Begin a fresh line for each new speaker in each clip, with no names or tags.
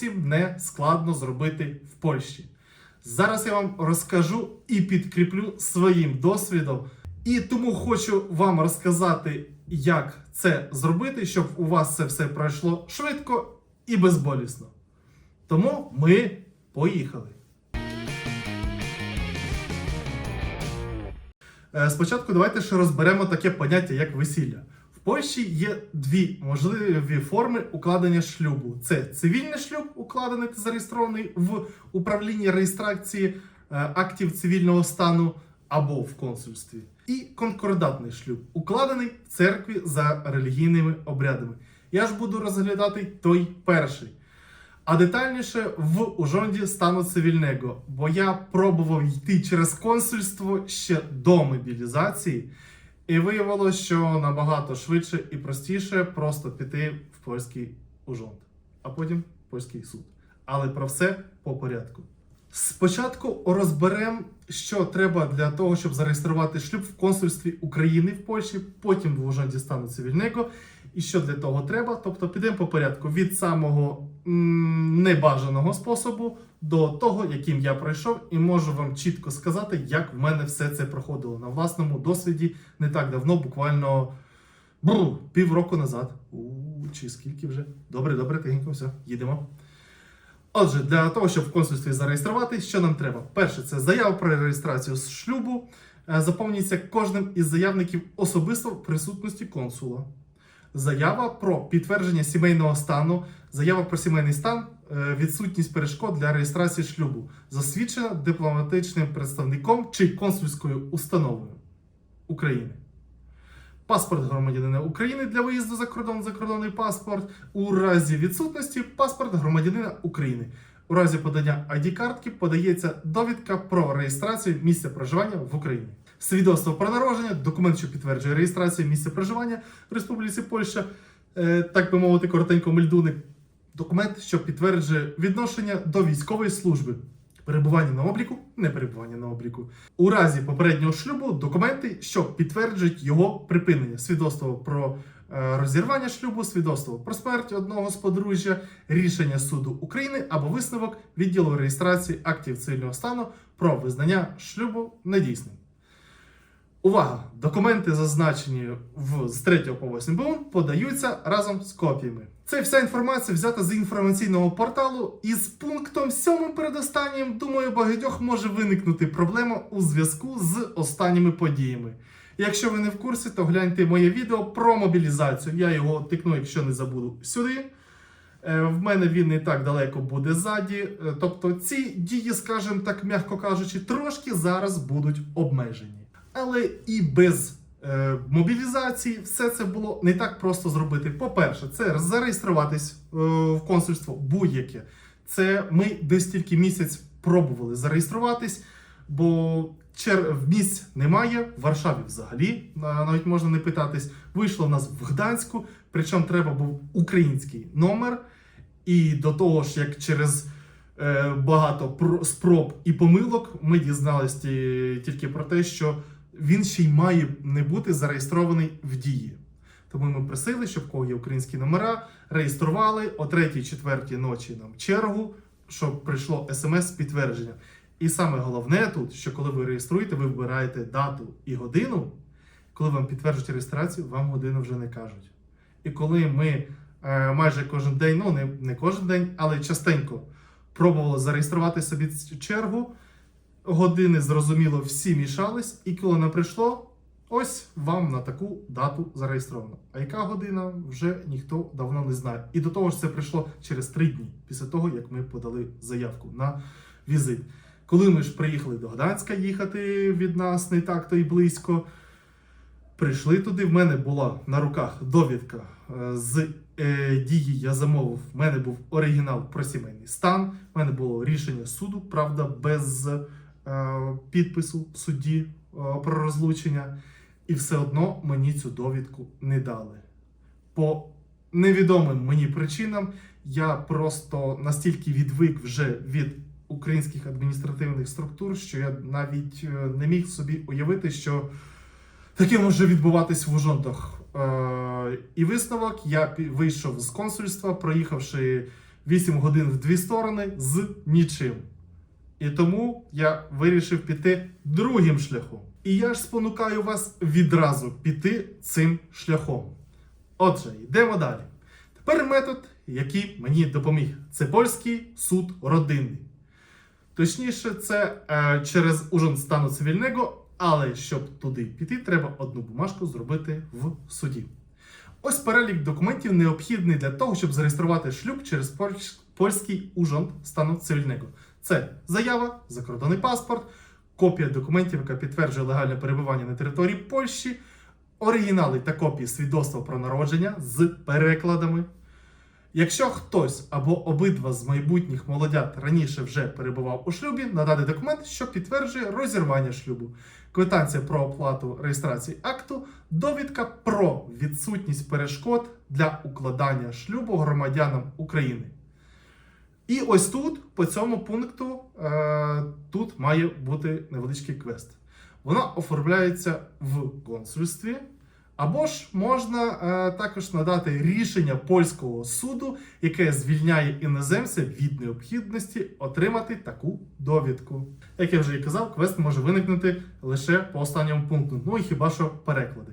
зовсім не складно зробити в Польщі. Зараз я вам розкажу і підкріплю своїм досвідом. І тому хочу вам розказати, як це зробити, щоб у вас це все пройшло швидко і безболісно. Тому ми поїхали. Е, Спочатку давайте ще розберемо таке поняття, як весілля. Польщі є дві можливі форми укладення шлюбу: це цивільний шлюб, укладений та зареєстрований в управлінні реєстрації е, актів цивільного стану або в консульстві, і конкордатний шлюб, укладений в церкві за релігійними обрядами. Я ж буду розглядати той перший. А детальніше в ужонді стану цивільного, бо я пробував йти через консульство ще до мобілізації, і виявилося, що набагато швидше і простіше просто піти в польський ужонд, а потім в польський суд. Але про все по порядку. Спочатку розберемо, що треба для того, щоб зареєструвати шлюб в консульстві України в Польщі, потім в ужонді стану цивільного. І що для того треба? Тобто підемо по порядку від самого небажаного способу до того, яким я пройшов, і можу вам чітко сказати, як в мене все це проходило на власному досвіді не так давно, буквально бру, півроку назад. У, чи скільки вже? Добре, добре, тихенько, все, їдемо. Отже, для того, щоб в консульстві зареєструватись, що нам треба? Перше, це заява про реєстрацію з шлюбу. Е, Заповнюється кожним із заявників особисто в присутності консула. Заява про підтвердження сімейного стану, заява про сімейний стан, е, відсутність перешкод для реєстрації шлюбу, засвідчена дипломатичним представником чи консульською установою України. Паспорт громадянина України для виїзду за кордон, закордонний паспорт. У разі відсутності паспорт громадянина України. У разі подання ID-картки подається довідка про реєстрацію місця проживання в Україні. Свідоцтво про народження, документ, що підтверджує реєстрацію місця проживання в Республіці Польща, е, так би мовити, коротенько мельдуник. Документ, що підтверджує відношення до військової служби. Перебування на обліку, не перебування на обліку. У разі попереднього шлюбу документи, що підтверджують його припинення. Свідоцтво про е, розірвання шлюбу, свідоцтво про смерть одного з подружжя, рішення суду України або висновок відділу реєстрації актів цивільного стану про визнання шлюбу недійсним. Увага! Документи, зазначені в з 3 по 8 БУН, подаються разом з копіями. Це вся інформація взята з інформаційного порталу, і з пунктом 7 передостаннім, думаю, багатьох може виникнути проблема у зв'язку з останніми подіями. Якщо ви не в курсі, то гляньте моє відео про мобілізацію. Я його тикну, якщо не забуду, сюди. Е, В мене він не так далеко буде ззаді. Е, Тобто ці дії, скажімо так, м'яко кажучи, трошки зараз будуть обмежені. Але і без е, мобілізації все це було не так просто зробити. По-перше, це зареєструватись е, в консульство будь-яке. Це ми десь тільки місяць пробували зареєструватись, бо чер... місць немає. В Варшаві взагалі навіть можна не питатись. Вийшло в нас в Гданську, причому треба був український номер. І до того ж, як через е, багато пр- спроб і помилок, ми дізналися тільки про те, що він ще й має не бути зареєстрований в дії. Тому ми просили, щоб кого є українські номера, реєстрували о 3-4 ночі нам чергу, щоб прийшло смс з підтвердженням. І саме головне тут, що коли ви реєструєте, ви вибираєте дату і годину. Коли вам підтверджують реєстрацію, вам годину вже не кажуть. І коли ми е, майже кожен день, ну не, не кожен день, але частенько пробували зареєструвати собі цю чергу, години, зрозуміло, всі мішались, і коли не прийшло, ось вам на таку дату зареєстровано. А яка година вже ніхто давно не знає. І до того ж це прийшло через три дні після того, як ми подали заявку на візит. Коли ми ж приїхали до Гданська їхати від нас не так то й близько. Прийшли туди. В мене була на руках довідка е, з е, дії. Я замовив. В мене був оригінал про сімейний стан. В мене було рішення суду, правда, без підпису в суді е, про розлучення. І все одно мені цю довідку не дали. По невідомим мені причинам я просто настільки відвик вже від українських адміністративних структур, що я навіть е, не міг собі уявити, що таке може відбуватись в Ужонтах. Е, і висновок я вийшов з консульства, проїхавши 8 годин в дві сторони з нічим. І тому я вирішив піти другим шляхом. І я ж спонукаю вас відразу піти цим шляхом. Отже, йдемо далі. Тепер метод, який мені допоміг, це польський суд родинний. Точніше, це е, через ужин стану цивільного, але щоб туди піти, треба одну бумажку зробити в суді. Ось перелік документів необхідний для того, щоб зареєструвати шлюб через польський ужин стану цивільного. Це заява, закордонний паспорт, копія документів, яка підтверджує легальне перебування на території Польщі, оригінали та копії свідоцтва про народження з перекладами. Якщо хтось або обидва з майбутніх молодят раніше вже перебував у шлюбі, надати документ, що підтверджує розірвання шлюбу, квитанція про оплату реєстрації акту, довідка про відсутність перешкод для укладання шлюбу громадянам України. І ось тут, по цьому пункту, е, тут має бути невеличкий квест. Вона оформляється в консульстві, або ж можна е, також надати рішення польського суду, яке звільняє іноземця від необхідності отримати таку довідку. Як я вже і казав, квест може виникнути лише по останньому пункту, ну і хіба що переклади.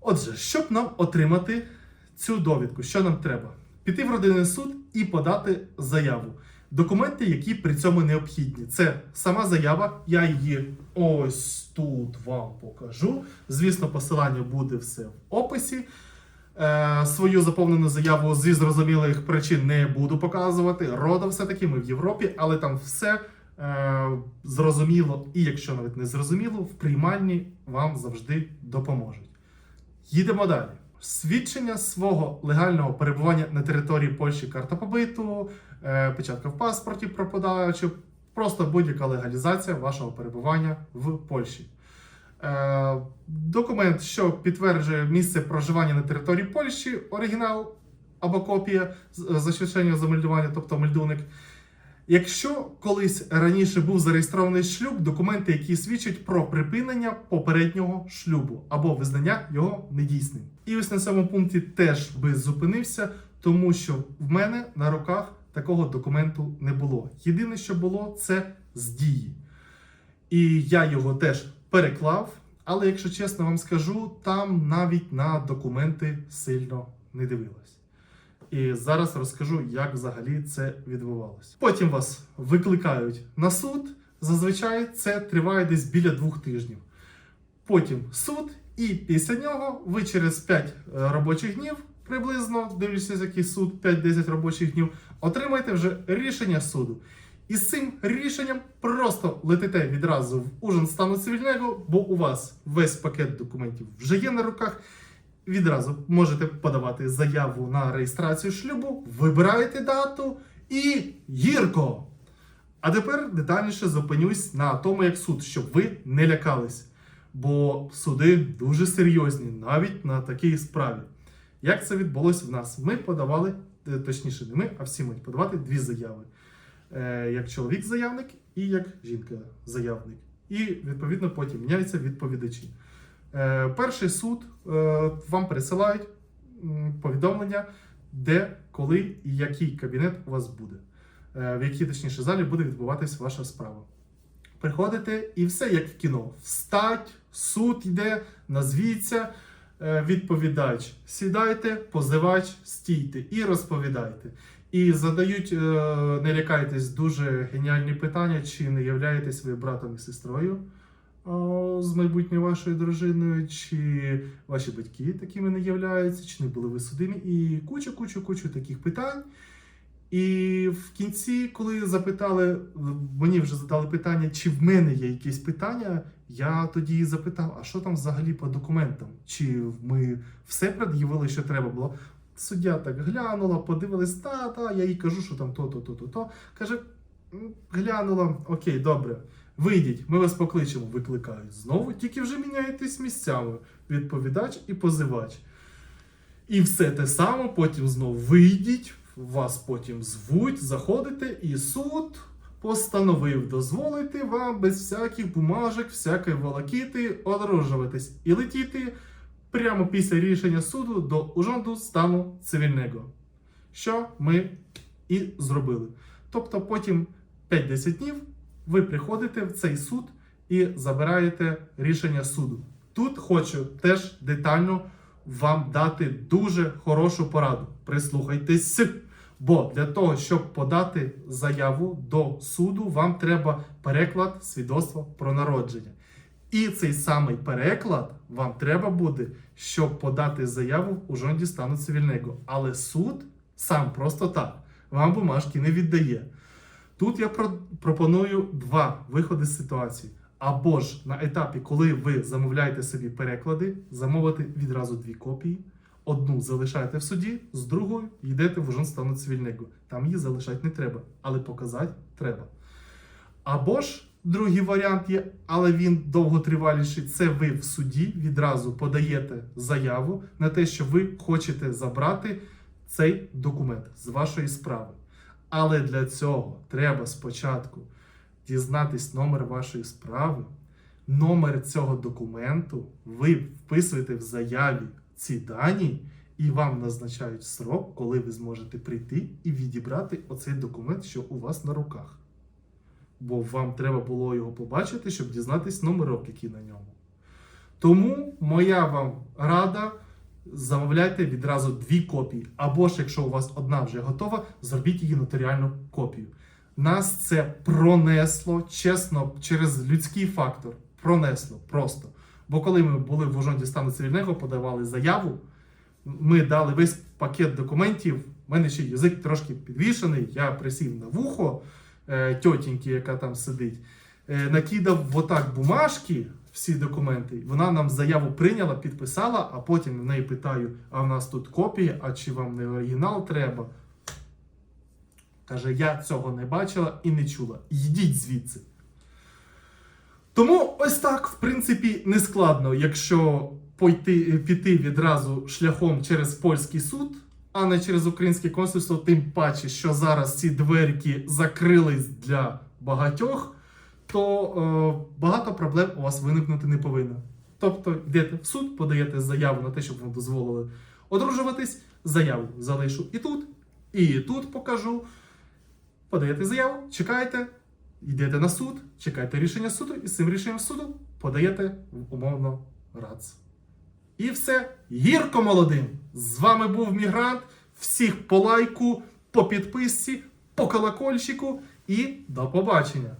Отже, щоб нам отримати цю довідку, що нам треба? Піти в родинний суд і подати заяву. Документи, які при цьому необхідні. Це сама заява, я її ось тут вам покажу. Звісно, посилання буде все в описі. Е, свою заповнену заяву зі зрозумілих причин не буду показувати. Рода все-таки ми в Європі, але там все е, зрозуміло, і якщо навіть не зрозуміло, в приймальні вам завжди допоможуть. Їдемо далі. Свідчення свого легального перебування на території Польщі карта побиту, е, печатка в паспорті про подачу, просто будь-яка легалізація вашого перебування в Польщі. Е, документ, що підтверджує місце проживання на території Польщі, оригінал або копія з- засвідчення за мельдування, тобто мельдуник. Якщо колись раніше був зареєстрований шлюб, документи, які свідчать про припинення попереднього шлюбу або визнання його недійсним. І ось на цьому пункті теж би зупинився, тому що в мене на руках такого документу не було. Єдине, що було, це з дії. І я його теж переклав. Але якщо чесно вам скажу, там навіть на документи сильно не дивилась. І зараз розкажу, як взагалі це відбувалося. Потім вас викликають на суд. Зазвичай це триває десь біля двох тижнів. Потім суд, і після нього ви через 5 робочих днів, приблизно дивлячись, який суд, 5-10 робочих днів, отримаєте вже рішення суду. І з цим рішенням просто летите відразу в ужин стану цивільного, бо у вас весь пакет документів вже є на руках. Відразу можете подавати заяву на реєстрацію шлюбу, вибираєте дату і гірко. А тепер детальніше зупинюсь на тому, як суд, щоб ви не лякались. Бо суди дуже серйозні, навіть на такій справі. Як це відбулося в нас? Ми подавали, е, точніше, не ми, а всі мають подавати дві заяви. Е, Як чоловік-заявник і як жінка-заявник. І відповідно потім міняються відповідачі. Е, Перший суд е, вам присилають повідомлення, де, коли і який кабінет у вас буде, е, в якій точніше залі буде відбуватись ваша справа. Приходите і все як в кіно. Встать, суд йде, назвіться, відповідач. Сідайте, позивач, стійте і розповідайте. І задають, не лякайтесь, дуже геніальні питання, чи не являєтесь ви братом і сестрою з майбутньою вашою дружиною, чи ваші батьки такими не являються, чи не були ви судимі, і куча, куча, куча таких питань. І в кінці, коли запитали, мені вже задали питання, чи в мене є якісь питання, я тоді запитав, а що там взагалі по документам? Чи ми все пред'явили, що треба було? Суддя так глянула, подивилась, та, та, я їй кажу, що там то, то, то, то, то. Каже, глянула, окей, добре. Вийдіть, ми вас покличемо, викликають. Знову тільки вже міняєтесь місцями. Відповідач і позивач. І все те саме, потім знову вийдіть, вас потім звуть, заходите, і суд постановив дозволити вам без всяких бумажок, всякої волокіти одружуватись і летіти прямо після рішення суду до ужонду стану цивільного. що ми і зробили. Тобто потім 5-10 днів ви приходите в цей суд і забираєте рішення суду. Тут хочу теж детально вам дати дуже хорошу пораду. Прислухайтесь. Бо для того, щоб подати заяву до суду, вам треба переклад свідоцтва про народження. І цей самий переклад вам треба буде, щоб подати заяву в ужонді стану цивільного. Але суд сам просто так вам бумажки не віддає. Тут я пропоную два виходи з ситуації. Або ж на етапі, коли ви замовляєте собі переклади, замовити відразу дві копії. Одну залишаєте в суді, з другою йдете в стану цивільного. Там її залишати не треба, але показати треба. Або ж другий варіант є, але він довготриваліший. Це ви в суді відразу подаєте заяву на те, що ви хочете забрати цей документ з вашої справи. Але для цього треба спочатку дізнатись номер вашої справи, номер цього документу, ви вписуєте в заяві ці дані, і вам назначають срок, коли ви зможете прийти і відібрати оцей документ, що у вас на руках. Бо вам треба було його побачити, щоб дізнатись номерок, який на ньому. Тому моя вам рада. Замовляйте відразу дві копії. Або ж, якщо у вас одна вже готова, зробіть її нотаріальну копію. Нас це пронесло, чесно, через людський фактор. Пронесло просто. Бо коли ми були в Ужонді стану цивільного, подавали заяву, ми дали весь пакет документів. У мене ще язик трошки підвішений. Я присів на вухо е, тьотіньки, яка там сидить, е, накидав отак бумажки, всі документи. Вона нам заяву прийняла, підписала, а потім в неї питаю: а в нас тут копія, а чи вам не оригінал треба? Каже, я цього не бачила і не чула. Йдіть звідси. Тому ось так, в принципі, не складно, якщо пойти, піти відразу шляхом через польський суд, а не через українське консульство, тим паче, що зараз ці дверки закрились для багатьох, то е, багато проблем у вас виникнути не повинно. Тобто йдете в суд, подаєте заяву на те, щоб вам дозволили одружуватись, заяву залишу і тут, і тут покажу. Подаєте заяву, чекаєте, йдете на суд, чекаєте рішення суду, і з цим рішенням суду подаєте умовно РАЦ. І все. Гірко молодим! З вами був Мігрант. Всіх по лайку, по підписці, по колокольчику і до побачення!